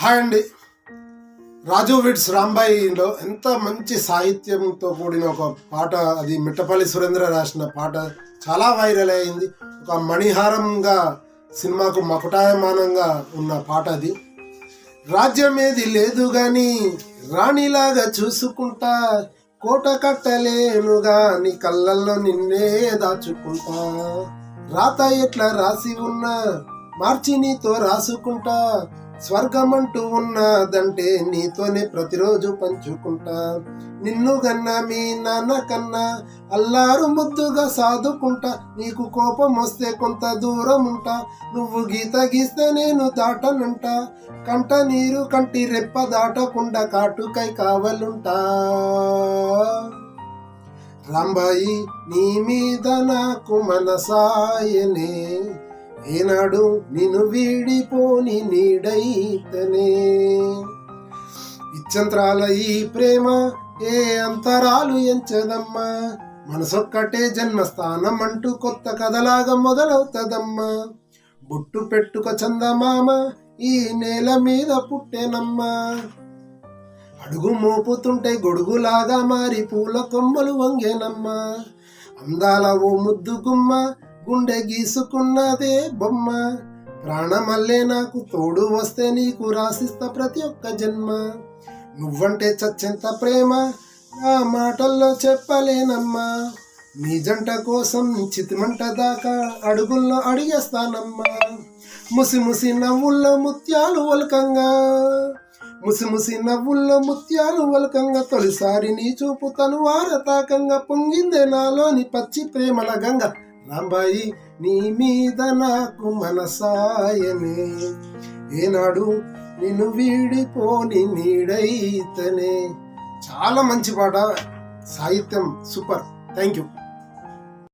Hi అండి. రాజు విడ్స్ రాంబాయిలో ఎంత మంచి సాహిత్యంతో కూడిన ఒక పాట అది మిట్టపల్లి సురేంద్ర రాసిన పాట చాలా వైరల్ అయింది. ఒక మణిహారంగా సినిమాకు మకుటాయమానంగా ఉన్న పాట అది. రాజ్యమేది లేదు కానీ రాణిలాగా చూసుకుంటా కోట కట్టలేను గాని కళ్ళల్లో నిన్నే దాచుకుంటా. రాత ఎట్లా రాసి ఉన్నా మార్చి నీతో రాసుకుంటా స్వర్గమంటూ ఉన్నదంటే నీతోనే ప్రతిరోజు పంచుకుంటా. నిన్ను గన్నా మీ నాన్న కన్నా అల్లారు ముద్దుగా సాదుకుంటా. నీకు కోపం వస్తే కొంత దూరం ఉంటా నువ్వు గీత గీస్తే నేను దాటనుంటా. కంట నీరు కంటి రెప్ప దాటకుండా కాటుకై కావలుంటా. రాంబాయి నీ మీద నాకు మనసాయనే. ఏనాడు నిన్ను వీడిపోని నీడైతనే. ఇచ్చంత్రాల ఈ ప్రేమ ఏ అంతరాలు ఎంచదమ్మా? మనసొక్కటే జన్మస్థానం అంటూ కొత్త కథలాగా మొదలవుతదమ్మా. బుట్టు పెట్టుక చందమామ ఈ నేల మీద పుట్టేనమ్మా. అడుగు మోపుతుంటే గొడుగులాగా మారి పూల కొమ్మలు వంగేనమ్మా. అందాల ఓ ముద్దు గుమ్మ గుండె గీసుకున్నదే బొమ్మ. ప్రాణమల్లే నాకు తోడు వస్తే నీకు రాసిస్తా ప్రతి ఒక్క జన్మ. నువ్వంటే చచ్చెంత ప్రేమ ఆ మాటల్లో చెప్పలేనమ్మా. నీ జంట కోసం చితిమంట దాకా అడుగుల్లో అడిగేస్తానమ్మా. ముసి ముసి నవ్వుల్లో ముత్యాలు ఒలకంగా. ముసి ముసి నవ్వుల్లో ముత్యాలు ఒలకంగా. తొలిసారి నీ చూపు తను వారతాకంగా పొంగిందే నాలోని పచ్చి ప్రేమల గంగ. రాంబాయి నీ మీద నాకు మనసాయనే. ఏనాడు నిన్ను వీడిపోని నీడైతనే. చాలా మంచి పాట సాహిత్యం సూపర్. Thank you.